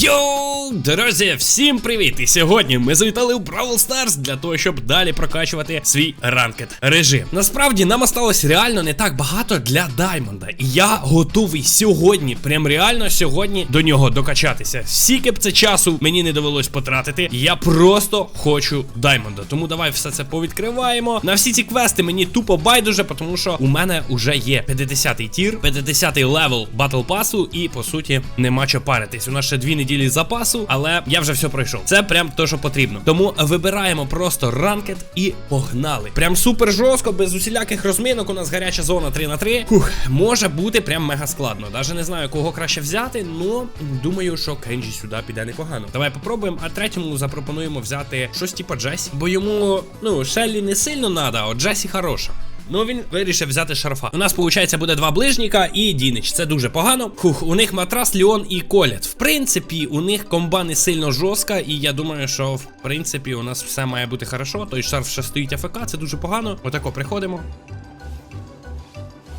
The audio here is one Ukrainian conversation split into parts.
Йоу, друзі, всім привіт! І сьогодні ми завітали у Бравл Старс для того, щоб далі прокачувати свій ранкет режим. Насправді нам осталось реально не так багато для Даймонда. І я готовий сьогодні, прям реально сьогодні до нього докачатися. Скільки б це часу мені не довелось потратити. Я просто хочу Даймонда. Тому давай все це повідкриваємо. На всі ці квести мені тупо байдуже, тому що у мене вже є 50-й тір, 50-й левел батл пасу, і по суті нема що паритись. У нас ще дві неділі запасу, але я вже все пройшов. Це прям то, що потрібно. Тому вибираємо просто ранкет і погнали. Прям супер жорстко, без усіляких розмінок. У нас гаряча зона 3 на 3. Фух, може бути прям мега складно. Даже не знаю, кого краще взяти, но думаю, що Кенджі сюди піде непогано. Давай попробуємо, а третьому запропонуємо взяти щось типу Джесі. Бо йому, ну, Шеллі не сильно надо, а Джесі хороша. Ну він вирішив взяти шарфа. У нас, виходить, буде два ближніка і Дінич. Це дуже погано. Хух, у них матрас, Ліон і Колят. В принципі, у них комба не сильно жорстка, і я думаю, що в принципі у нас все має бути хорошо. Той шарф ще стоїть АФК, це дуже погано. Отако приходимо.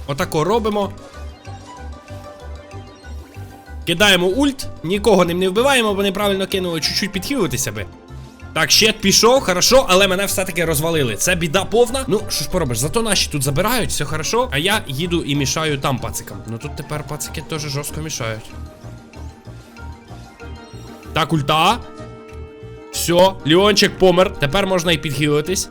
Отако робимо. Кидаємо ульт, нікого ним не вбиваємо, бо неправильно кинули чуть-чуть підхилитися би. Так, щит пішов, хорошо, але мене все-таки розвалили. Це біда повна. Ну, що ж поробиш, зато наші тут забирають, все хорошо. А я їду і мішаю там пацикам. Ну тут тепер пацики теж жорстко мішають. Так, ульта. Все, Ліончик помер. Тепер можна і підхилитись.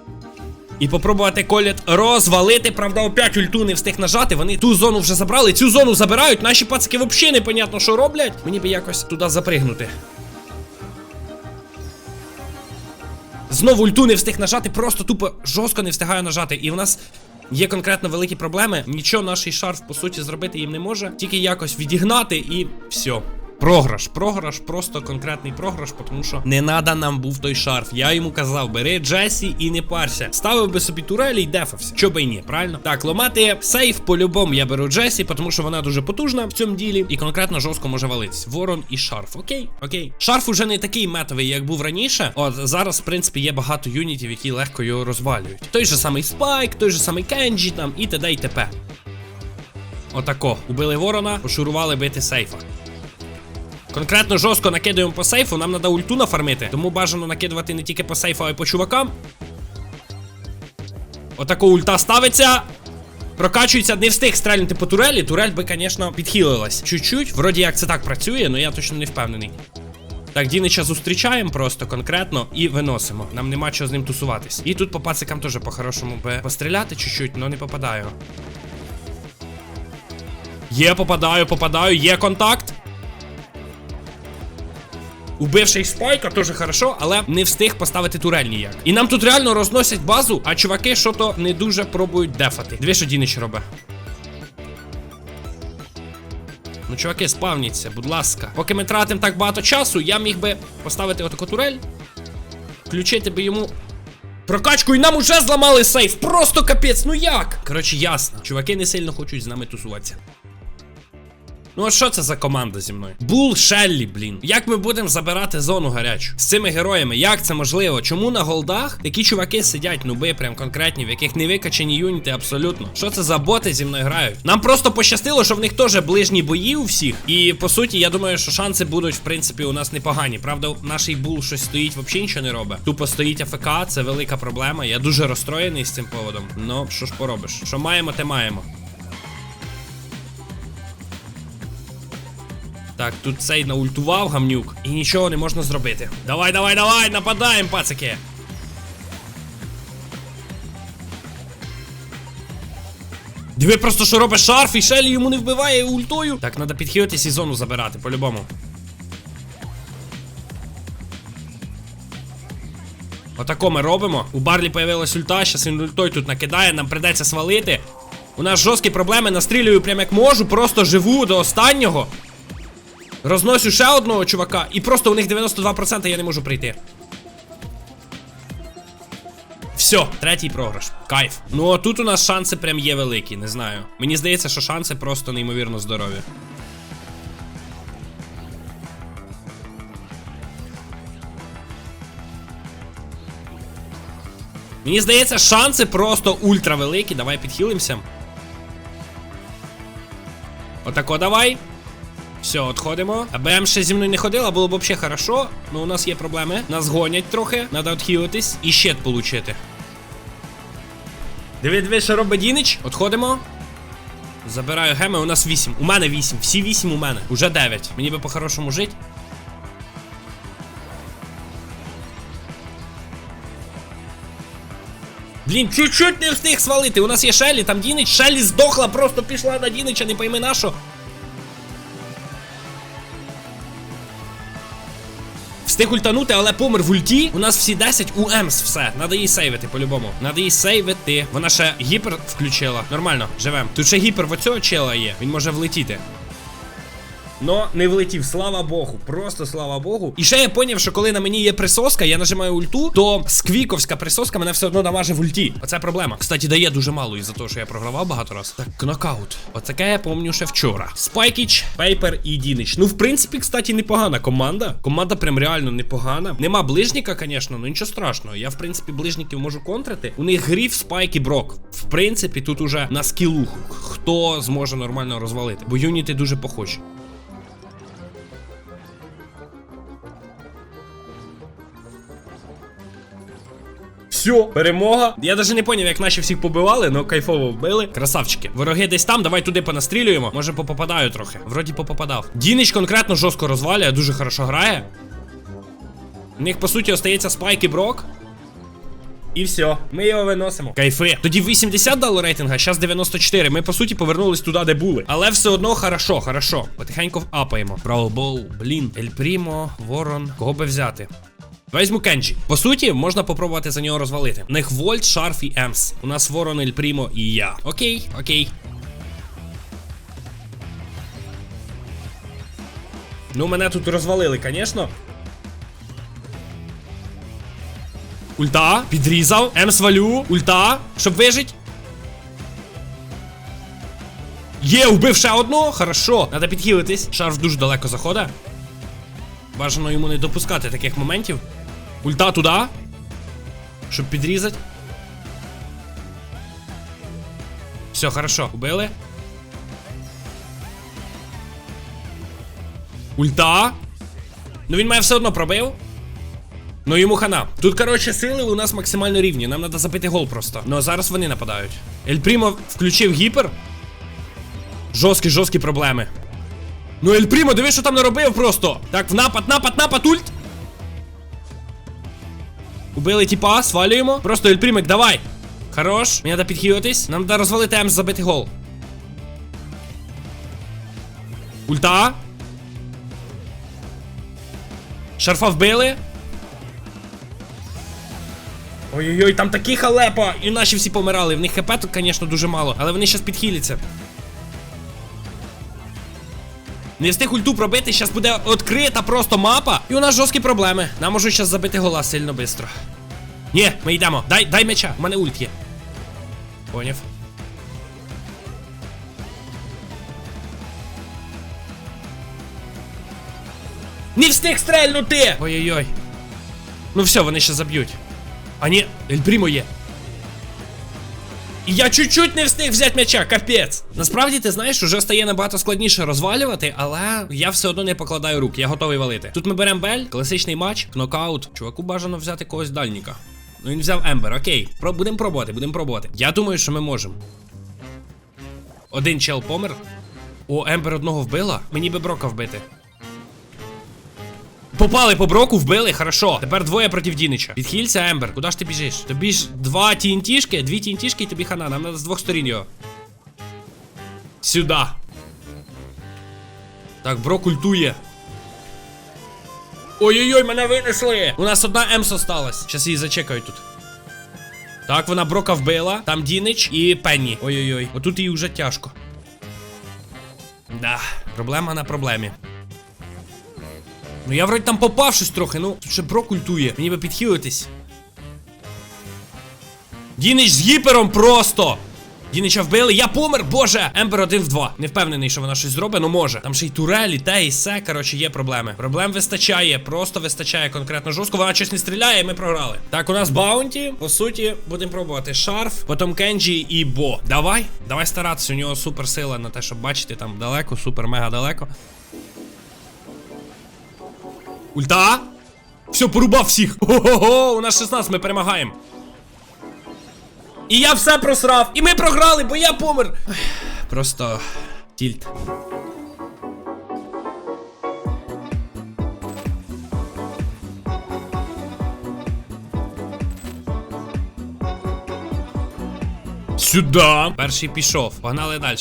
І попробувати коліт розвалити. Правда, опять ульту не встиг нажати. Вони ту зону вже забрали. Цю зону забирають. Наші пацики взагалі непонятно, що роблять. Мені би якось туди запригнути. Знову ульту не встиг нажати, просто тупо жорстко не встигаю нажати. І в нас є конкретно великі проблеми. Нічого наш шарф, по суті, зробити їм не може. Тільки якось відігнати і все. Програш, програш, просто конкретний програш, тому що не надо нам був той шарф. Я йому казав, бери Джесі і не парся. Ставив би собі турелі і дефався. Що би й ні, правильно? Так, ламати сейф по-любому я беру Джесі, тому що вона дуже потужна в цьому ділі і конкретно жорстко може валитись. Ворон і шарф. Окей, окей. Шарф уже не такий метовий, як був раніше. От зараз, в принципі, є багато юнітів, які легко його розвалюють. Той же самий Спайк, той же самий Кенджі там і т.д. і т.п. Отако. Убили ворона, пошурували бити сейфа. Конкретно жорстко накидаємо по сейфу, нам треба ульту нафармити. Тому бажано накидувати не тільки по сейфу, а й по чувакам. Отако ульта ставиться. Прокачується, не встиг стрельнути по турелі. Турель би, звісно, підхилилась. Чуть-чуть. Вроді як це так працює, але я точно не впевнений. Так, Дінича зустрічаємо просто конкретно і виносимо. Нам нема чого з ним тусуватись. І тут по пацикам теж по-хорошому би постріляти чуть-чуть, але не попадаю. Є, попадаю, попадаю, є контакт. Убивший спайка теж хорошо, але не встиг поставити турель ніяк. І нам тут реально розносять базу, а чуваки що то не дуже пробують дефати. Дві що Дінич робить. Ну, чуваки, спавніться, будь ласка. Поки ми тратимо так багато часу, я міг би поставити отаку турель. Включити би йому. Прокачку і нам уже зламали сейф. Просто капець, ну як? Коротше, ясно. Чуваки не сильно хочуть з нами тусуватися. Ну, а що це за команда зі мною? Бул Шеллі, блін. Як ми будемо забирати зону гарячу? З цими героями? Як це можливо? Чому на голдах такі чуваки сидять, нуби, прям конкретні, в яких не викачані юніти абсолютно? Що це за боти зі мною грають? Нам просто пощастило, що в них теж ближні бої у всіх. І по суті, я думаю, що шанси будуть, в принципі, у нас непогані. Правда, наш бул щось стоїть, взагалі нічого не робить. Тупо стоїть АФК, це велика проблема. Я дуже розстроєний з цим поводом. Ну, що ж поробиш? Що маємо, те маємо. Так, тут цей наультував гамнюк і нічого не можна зробити. Давай, давай, давай, нападаємо, пацики. Диви просто, що робить шарф, і Шелі йому не вбиває ультою. Так, треба підхилитись і зону забирати, по-любому. Отако ми робимо. У Барлі появилась ульта, щас він ультою тут накидає, нам придеться свалити. У нас жорсткі проблеми, настрілюю прям як можу, просто живу до останнього. Розносю ще одного чувака, і просто у них 92% я не можу прийти. Все, третій програш. Кайф. Ну а тут у нас шанси прям є великі, не знаю. Мені здається, що шанси просто неймовірно здорові. Мені здається, шанси просто ультра великі. Давай підхилимося. Отако давай. Все, отходимо. Аби М ще зі мною не ходила, було б взагалі хорошо. Ну, у нас є проблеми. Нас гонять трохи. Надо відхилитись і щит получити. Диви, диви, що робить Дінич. Отходимо. Забираю геми, у нас 8. У мене 8. Всі 8 у мене. Уже 9. Мені би по-хорошому жити. Блін, чуть-чуть не встиг свалити. У нас є Шелі, там Дінич. Шелі здохла, просто пішла на Дінича, не пойми на що. Встиг ультанути, але помер в ульті. У нас всі 10 у Емс все. Надо її сейвити по-любому. Надо її сейвити. Вона ще гіпер включила. Нормально, живем. Тут ще гіпер в оцього чела є. Він може влетіти. Но не влетів, слава Богу, просто слава Богу. І ще я поняв, що коли на мені є присоска, я нажимаю ульту, то сквіковська присоска мене все одно дамаже в ульті. Оце проблема. Кстати, дає дуже мало із-за того, що я програвав багато раз. Так, нокаут. Оце я помню ще вчора. Спайкіч, Пейпер і Дінич. Ну, в принципі, кстати, непогана команда. Команда прям реально непогана. Нема ближніка, звісно, ну нічого страшного. Я, в принципі, ближників можу контрити. У них гріф, спайк і брок. В принципі, тут уже на скілуху. Хто зможе нормально розвалити? Бо юніти дуже похожі. Все, перемога. Я навіть не поняв, як наші всіх побивали, але кайфово вбили. Красавчики. Вороги десь там, давай туди понастрілюємо. Може попопадаю трохи. Вроді попопадав. Дінич конкретно жорстко розвалює, дуже хорошо грає. У них, по суті, остається спайк і брок. І все, ми його виносимо. Кайфи. Тоді 80 дало рейтинга, зараз 94. Ми по суті повернулись туди, де були. Але все одно хорошо, хорошо. Потихеньку апаємо. Браубол, блін, Ель Прімо, Ворон. Кого би взяти? Візьму Кенджі. По суті, можна попробувати за нього розвалити. У них Вольт, Шарф і Емс. У нас Ворон, Ель Прімо і я. Окей, окей. Ну, мене тут розвалили, звісно. Ульта, підрізав, Емс валю, ульта, щоб вижить. Є, вбив ще одного, хорошо. Надо підхилитись. Шарф дуже далеко заходить. Бажано йому не допускати таких моментів. Ульта туди. Щоб підрізати. Все, хорошо, убили. Ульта. Ну він має все одно пробив. Ну йому хана. Тут, коротше, сили у нас максимально рівні. Нам треба забити гол просто. Ну а зараз вони нападають. Ель Прімо включив гіпер. Жорсткі, жорсткі проблеми. Ну, Ель Прімо, диви, що там наробив просто. Так, в напад, напад, напад, ульт. Убили тіпа, свалюємо. Просто Ель Прімик, давай. Хорош. Мені треба підхилитись. Нам треба розвалити Емс, забити гол. Ульта. Шарфа вбили. Ой-ой-ой, там такі халепа! І наші всі помирали. В них хп тут, звісно, дуже мало, але вони зараз підхиляться. Не встиг ульту пробити, зараз буде відкрита просто мапа. І у нас жорсткі проблеми. Нам можуть зараз забити гола сильно швидко. Ні, ми йдемо. Дай дай меча, у мене ульт є. Поняв. Не встиг стрельнути! Ой-ой-ой. Ну все, вони ще заб'ють. А ні, Ельпрімо є. І я чуть-чуть не встиг взяти м'яча, капець. Насправді ти знаєш, уже стає набагато складніше розвалювати, але я все одно не покладаю рук, я готовий валити. Тут ми беремо Бель, класичний матч, нокаут. Чуваку бажано взяти когось дальніка. Ну він взяв Ембер, окей. Про, будемо пробувати, будемо пробувати. Я думаю, що ми можемо. Один чел помер. О, Ембер одного вбила. Мені би брока вбити. Попали по броку, вбили, хорошо. Тепер двоє проти Дінича. Відхилься, Ембер. Куди ж ти біжиш? Тобі ж два тінтішки, дві тінтішки і тобі хана. Нам треба з двох сторін його. Сюда. Так, брок ультує. Ой-ой-ой, мене винесли! У нас одна Емс осталась. Щас її зачекають тут. Так, вона брока вбила. Там Дінич і Пенні. Ой-ой-ой. Отут їй вже тяжко. Да, проблема на проблемі. Ну я вроді там попав щось трохи, ну тут ще брок ультує. Мені би підхилитись. Дінич з гіпером просто. Дінича вбили, я помер, боже! Ембер 1 в 2. Не впевнений, що вона щось зробить, ну може. Там ще й турелі, те і все. Коротше, є проблеми. Проблем вистачає, просто вистачає конкретно жорстко. Вона щось не стріляє, і ми програли. Так, у нас баунті. По суті, будемо пробувати шарф, потім Кенджі і Бо. Давай, давай старатися. У нього супер сила на те, щоб бачити там далеко, супер мега далеко. Ульта! Все, порубав всіх. Ого-го, у нас 16, ми перемагаємо. І я все просрав. І ми програли, бо я помер. Просто тільт. Сюда. Перший пішов. Погнали далі.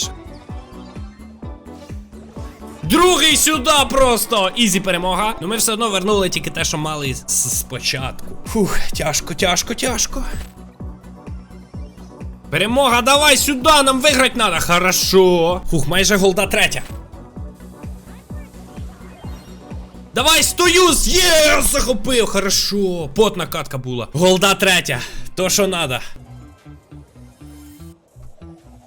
Другий сюди просто! Ізі перемога. Ну ми все одно вернули тільки те, що мали спочатку. Фух, тяжко, тяжко, тяжко. Перемога, давай сюди, нам виграти надо. Хорошо. Фух, майже голда третя. Давай, стою! Є, захопив! Хорошо. Потна катка була. Голда третя. То, що надо.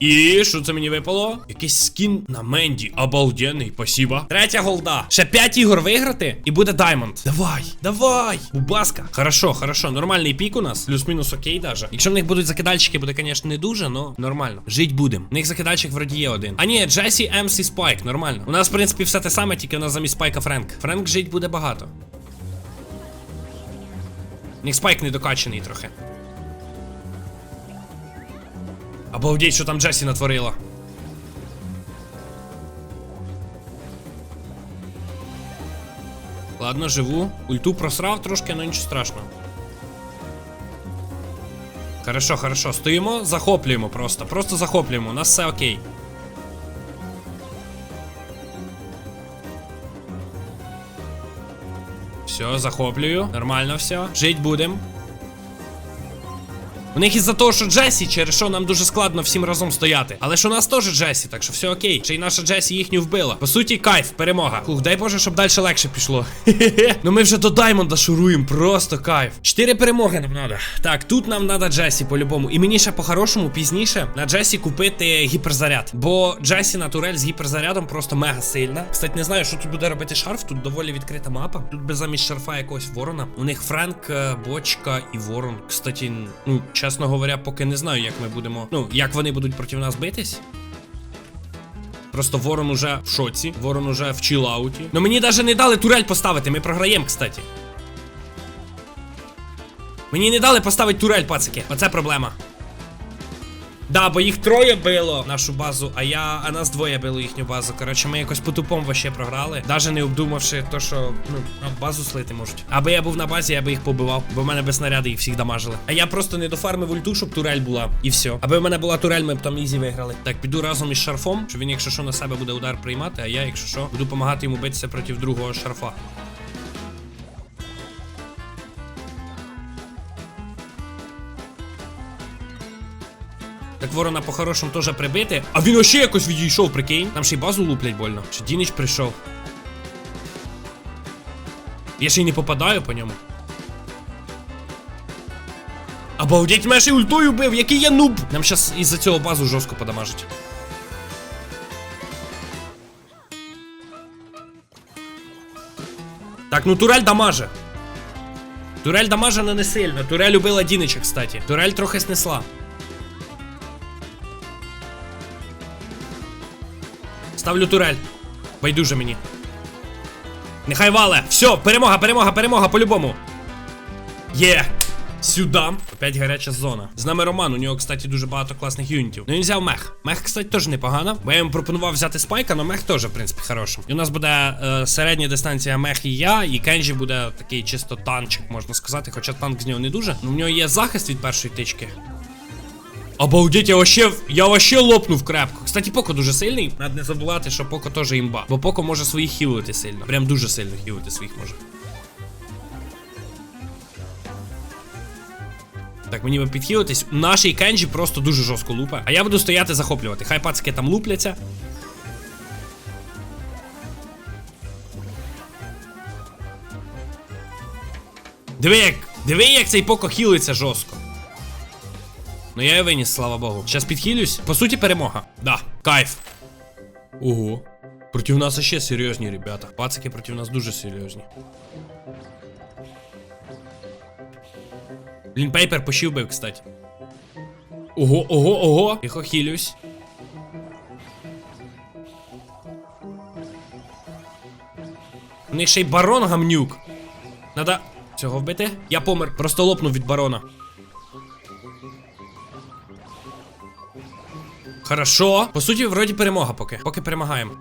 І що це мені випало? Якийсь скін на Менді. Обалденний, спасибо. Третя голда. Ще 5 ігор виграти і буде даймонд. Давай, давай. Бубаска. Хорошо, хорошо. Нормальний пік у нас. Плюс-мінус окей даже. Якщо в них будуть закидальщики, буде, звісно, не дуже, но нормально. Жить будем. У них закидальщик вроді є один. А ні, Джесі, Емс і Спайк. Нормально. У нас, в принципі, все те саме, тільки у нас замість Спайка Френк. Френк жить буде багато. У них Спайк недокачаний трохи. Обалдеть, що там Джесі натворила. Ладно, живу. Ульту просрав трошки, але нічого страшного. Хорошо, хорошо. Стоїмо, захоплюємо просто. Просто захоплюємо. У нас все окей. Все, захоплюю. Нормально все. Жить будем. У них із-за того, що Джесі, через що нам дуже складно всім разом стояти. Але ж у нас теж Джесі, так що все окей. Ще й наша Джесі їхню вбила. По суті, кайф, перемога. Фух, дай Боже, щоб далі легше пішло. Ну ми вже до Даймонда шуруємо, просто кайф. Чотири перемоги нам треба. Так, тут нам треба Джесі по-любому. І мені ще по-хорошому пізніше на Джесі купити гіперзаряд. Бо Джесі на турель з гіперзарядом просто мега сильна. Кстати, не знаю, що тут буде робити шарф. Тут доволі відкрита мапа. Тут без замість шарфа якогось ворона. У них Френк, е, бочка і ворон. Кстати, ну, чесно говоря, поки не знаю, як ми будемо. Ну, як вони будуть проти нас битись. Просто ворон уже в шоці, ворон уже в чилауті. Ну мені навіть не дали турель поставити, ми програємо, кстати. Мені не дали поставити турель, пацики. Оце проблема. Да, бо їх троє било нашу базу, а я, а нас двоє било їхню базу. Коротше, ми якось по тупому вообще програли. Даже не обдумавши то, що ну, базу слити можуть. Аби я був на базі, я би їх побивав, бо в мене без снаряди їх всіх дамажили. А я просто не дофармив ульту, щоб турель була. І все. Аби в мене була турель, ми б там ізі виграли. Так, піду разом із шарфом, що він, якщо що, на себе буде удар приймати, а я, якщо що, буду допомагати йому битися проти другого шарфа. Так ворона по-хорошому теж прибити. А він ще якось відійшов, прикинь. Там ще й базу луплять больно. Чи Дінич прийшов. Я ще й не попадаю по ньому. Обалдеть, мене ще й ультою бив, який я нуб! Нам щас із-за цього базу жорстко подамажить. Так, ну турель дамаже. Турель дамаже, но не сильно. Турель убила Дінича, кстати. Турель трохи снесла. Ставлю турель. Байдуже мені. Нехай вале. Все, перемога, перемога, перемога, по-любому. Є. Сюди. Опять гаряча зона. З нами Роман, у нього, кстати, дуже багато класних юнітів. Ну він взяв мех. Мех, кстати, теж непогано. Бо я йому пропонував взяти спайка, але мех теж, в принципі, хороший. І у нас буде е, середня дистанція мех і я, і Кенджі буде такий чисто танчик, можна сказати. Хоча танк з нього не дуже. Ну в нього є захист від першої тички. Обалдеть, я вообще, я вообще лопнув крепко. Кстати, Поко дуже сильний. Надо не забувати, що Поко теж імба. Бо Поко може своїх хілити сильно. Прям дуже сильно хілити своїх може. Так, мені би підхилитись. Нашій Кенджі просто дуже жорстко лупа. А я буду стояти захоплювати. Хай пацки там лупляться. Диви, як, диви, як цей Поко хілиться жорстко. Ну я і виніс, слава Богу. Зараз підхилюсь. По суті, перемога. Да, кайф. Ого. Проти нас ще серйозні, ребята. Пацики проти нас дуже серйозні. Блін, пейпер пощив би, кстати. Ого, ого, ого. Тихо хилюсь. У них ще й барон гамнюк. Надо цього вбити. Я помер, просто лопнув від барона. Хорошо. По суті, вроді перемога поки. Поки перемагаємо.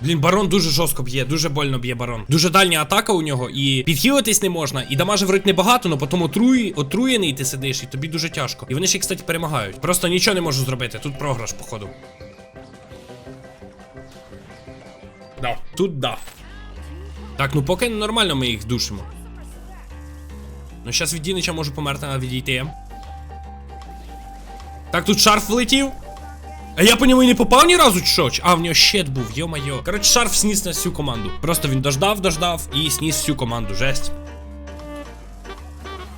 Блін, барон дуже жорстко б'є, дуже больно б'є барон. Дуже дальня атака у нього, і підхилитись не можна, і дамаже врить небагато, але потім отруї, отруєний ти сидиш, і тобі дуже тяжко. І вони ще, кстати, перемагають. Просто нічого не можу зробити. Тут програш, походу. Да. Тут да. Так, ну поки нормально ми їх душимо. Ну, зараз від Дінича можу померти, а відійти. Так, тут шарф влетів. А я по ньому і не попав ні разу, чи що? А, в нього щит був, йо-майо. Коротше, шарф сніс на всю команду. Просто він дождав, дождав і сніс всю команду. Жесть.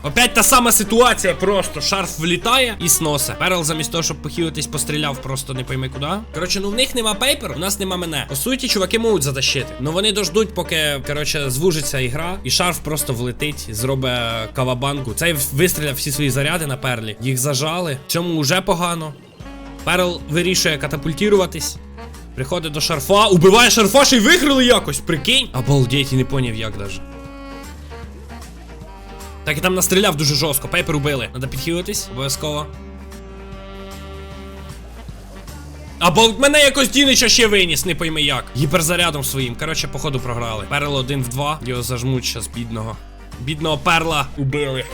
Опять та сама ситуація, просто шарф влітає і сносе. Перл замість того, щоб похилитись, постріляв, просто не пойми куди. Коротше, ну в них нема пейпер, у нас нема мене. По суті, чуваки можуть затащити. Ну вони дождуть, поки, коротше, звужиться ігра, і шарф просто влетить, зробить кавабанку. Цей вистріляв всі свої заряди на перлі. Їх зажали. Цьому вже погано. Перл вирішує катапультуватись. Приходить до шарфа, убиває шарфа, ще й виграли якось, прикинь. Обалдеть, і не поняв, як даже. Так і там настріляв дуже жорстко, пейпер убили. Надо підхилитись, обов'язково. Або мене якось Дінича ще виніс, не пойми як. Гіперзарядом своїм. Коротше, походу програли. Перл один в два. Його зажмуть щас, бідного. Бідного перла убили.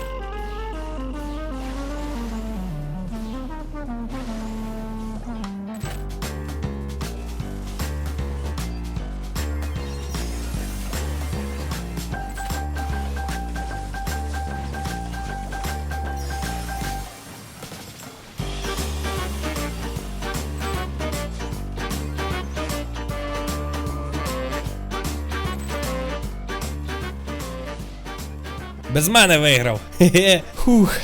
Без мене виграв. Хе-хе. Хух.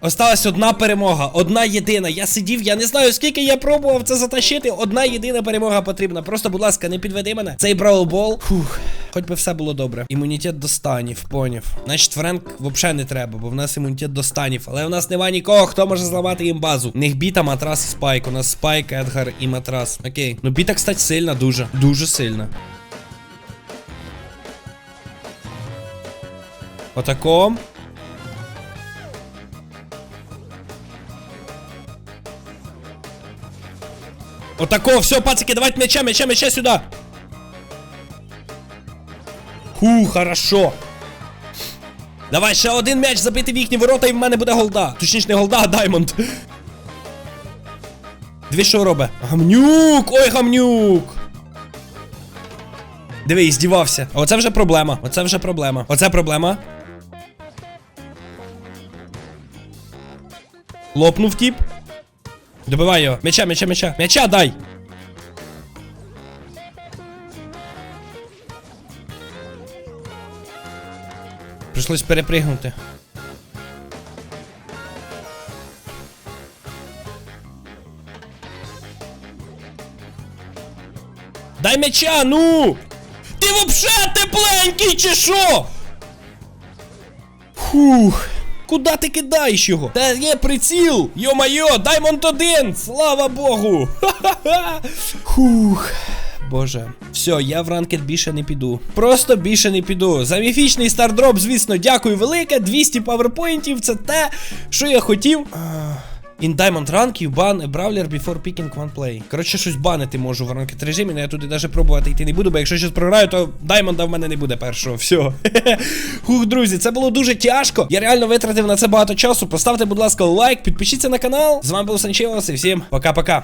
Осталась одна перемога, одна єдина. Я сидів, я не знаю, скільки я пробував це затащити. Одна єдина перемога потрібна. Просто, будь ласка, не підведи мене. Цей браулбол. Фух. Хоч би все було добре. Імунітет до станів, поняв. Значить, Френк взагалі не треба, бо в нас імунітет до станів. Але в нас нема нікого, хто може зламати їм базу. В них біта, матрас і спайк. У нас спайк, Едгар і матрас. Окей. Ну біта, кстати, сильна, дуже. Дуже сильна. Отаком. Отако, все, пацики, давайте мяча, мяча, мяча сюда. Ху, хорошо. Давай, ще один м'яч забити в їхні ворота, і в мене буде голда. Точніше, не голда, а даймонд. Дві що робить? Гамнюк! Ой, гамнюк! Диви, здівався. Оце вже проблема. Оце вже проблема. Оце проблема. Лопнув тіп. Добивай його. М'яча, м'яча, м'яча. М'яча дай. Прийшлось перепригнути. Дай м'яча, ну! Ти вообще тепленький чи що? Фух. Куда ти кидаєш його? Та є приціл! Йо-майо, Даймонд один! Слава Богу! Ха-ха-ха! Хух. Боже, все, я в ранкет більше не піду. Просто більше не піду. За міфічний стардроп, звісно, дякую велике. 200 паверпоінтів, це те, що я хотів. In Diamond Rank you ban a brawler before picking one play. Коротше, щось банити можу в ранкет режимі, але я туди навіть пробувати йти не буду, бо якщо щось програю, то Даймонда в мене не буде першого. Все. Хух, друзі, це було дуже тяжко. Я реально витратив на це багато часу. Поставте, будь ласка, лайк, підпишіться на канал. З вами був Санчелос і всім пока-пока.